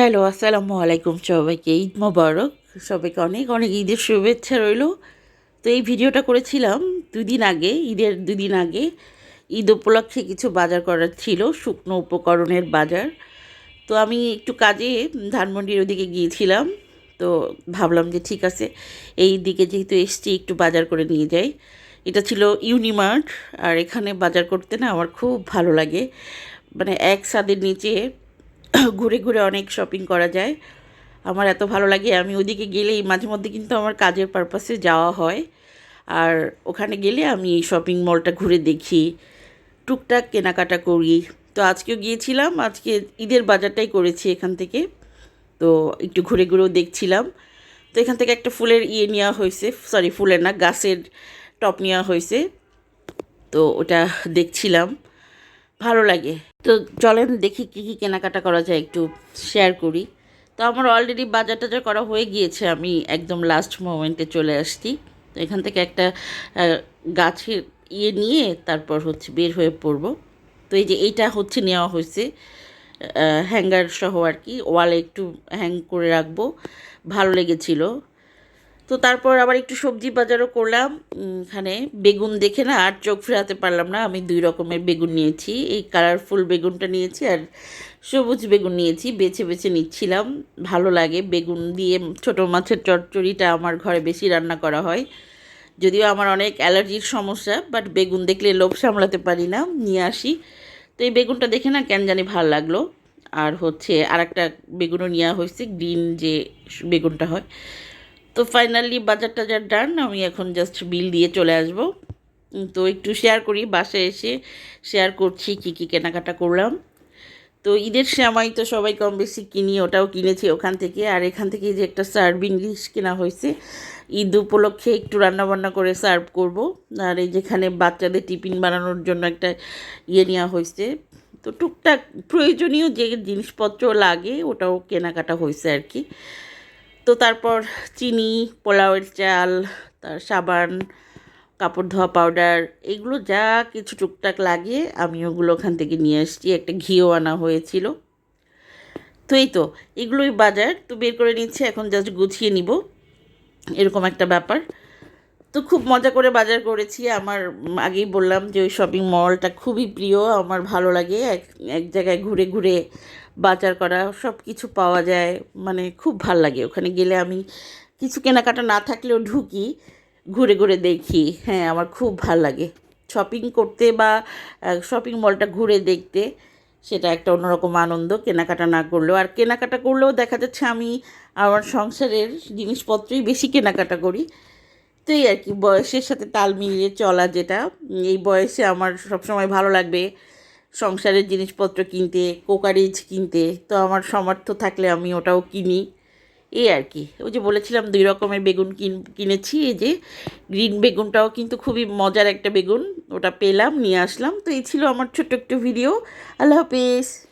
Hello, আসসালামু আলাইকুম সবাইকে। ঈদ মোবারক। সবাইকে অনেক অনেক ঈদের শুভেচ্ছা রইল। তো এই ভিডিওটা করেছিলাম দুদিন আগে, ঈদের দুদিন আগে। ঈদ উপলক্ষে কিছু বাজার করার ছিল, শুকনো উপকরণের বাজার। তো আমি একটু কাজে ধানমন্ডির ওদিকে গিয়েছিলাম। তো ভাবলাম যে ঠিক আছে, এই দিকে যেহেতু এসছি, একটু বাজার করে নিয়ে যাই। এটা ছিল ইউনিমার্ট, আর এখানে বাজার করতে না আমার খুব ভালো লাগে। মানে এক ছাদের নিচে ঘুরে ঘুরে অনেক শপিং করা যায়। আমার এত ভালো লাগে, আমি ওদিকে গেলেই মাঝে মধ্যে কিন্তু আমার কাজের পারপাসে যাওয়া হয়। আর ওখানে গেলে আমি এই শপিং মলটা ঘুরে দেখি, টুকটাক কেনাকাটা করি। তো আজকেও গিয়েছিলাম, আজকে ঈদের বাজারটাই করেছি এখান থেকে। তো একটু ঘুরে ঘুরেও দেখছিলাম। তো এখান থেকে একটা ফুলের ইয়ে নেওয়া হয়েছে সরি ফুলের না, গাছের টপ নেওয়া হয়েছে। তো ওটা দেখছিলাম। ভালো লাগে। তো চলেন দেখি কী কী কেনাকাটা করা যায় একটু শেয়ার করি। তো আমার অলরেডি বাজার টাজার করা হয়ে গিয়েছে, আমি একদম লাস্ট মোমেন্টে চলে আসছি। তো এখান থেকে একটা গাছের ইয়ে নিয়ে তারপর হচ্ছে বের হয়ে পড়ব। তো এই যে এইটা হচ্ছে নেওয়া হয়েছে হ্যাঙ্গার সহ আর কি। ওয়ালে একটু হ্যাং করে রাখব। ভালো লেগেছিলো। তো তারপর আবার একটু সবজি বাজারও করলাম। এখানে বেগুন দেখে না আর চোখ ফেরাতে পারলাম না। আমি দুই রকমের বেগুন নিয়েছি। এই কালারফুল বেগুনটা নিয়েছি আর সবুজ বেগুন নিয়েছি। বেছে বেছে নিচ্ছিলাম। ভালো লাগে। বেগুন দিয়ে ছোটো মাছের চচ্চড়িটা আমার ঘরে বেশি রান্না করা হয়। যদিও আমার অনেক অ্যালার্জির সমস্যা বাট বেগুন দেখলে লোভ সামলাতে পারি না। নিয়ে আসি। তো এই বেগুনটা দেখে না কেন জানি ভালো লাগল। আর হচ্ছে আর একটা বেগুনও নেওয়া হয়েছে গ্রিন যে বেগুনটা হয়। তো ফাইনালি বাজার টাজার ডান আমি এখন জাস্ট বিল দিয়ে চলে আসব। তো একটু শেয়ার করি বাসে এসে শেয়ার করছি কি কি কেনাকাটা করলাম। তো ঈদের সময় তো সবাই কম বেশি কিনি, ওটাও কিনেছি ওখান থেকে। আর এখান থেকে যে একটা সার্ভিং ডিশ কেনা হয়েছে, ঈদ উপলক্ষে একটু রান্নাবান্না করে সার্ভ করব। আর এই যেখানে বাচ্চাদের টিফিন বানানোর জন্য একটা ইয়ে নেওয়া হয়েছে। তো টুকটাক প্রয়োজনীয় যে জিনিসপত্র লাগে, ওটাও কেনাকাটা হয়েছে আর কি। তো তারপর চিনি, পোলাওয়ের চাল, তার সাবান, কাপড় ধোয়া পাউডার, এগুলো যা কিছু টুকটাক লাগে আমি ওগুলো ওখান থেকে নিয়ে এসেছি একটা ঘিও আনা হয়েছিল। তো এই তো, এগুলোই বাজার। তো বের করে নিচ্ছে, এখন জাস্ট গুছিয়ে নিব। এরকম একটা ব্যাপার। তো খুব মজা করে বাজার করেছি। আমার আগেই বললাম যে ওই শপিং মলটা খুবই প্রিয়, আমার ভালো লাগে। এক এক জায়গায় ঘুরে ঘুরে বাজার করা সব কিছু পাওয়া যায়। মানে খুব ভালো লাগে। ওখানে গেলে আমি কিছু কেনাকাটা না থাকলেও ঢুকি, ঘুরে ঘুরে দেখি। হ্যাঁ আমার খুব ভালো লাগে। শপিং করতে বা শপিং মলটা ঘুরে দেখতে, সেটা একটা অন্যরকম আনন্দ। কেনাকাটা না করলেও, আর কেনাকাটা করলেও দেখা যাচ্ছে আমি আমার সংসারের জিনিসপত্রই বেশি কেনাকাটা করি। এই আর কি, বয়সের সাথে তাল মিলিয়ে চলা যেটা, এই বয়সে আমার সবসময় ভালো লাগবে। সংসারের জিনিসপত্র কিনতে, কোকারিজ কিনতে, তো আমার সামর্থ্য থাকলে আমি ওটাও কিনি। এই আর কি, ওই যে বলেছিলাম দুই রকমের বেগুন কিন, কিনেছি, এই যে গ্রিন বেগুনটাও কিন্তু খুবই মজার একটা বেগুন, ওটা পেলাম, নিয়ে আসলাম, তো এই ছিল আমার ছোট্ট একটু ভিডিও। আল্লাহ হাফিজ।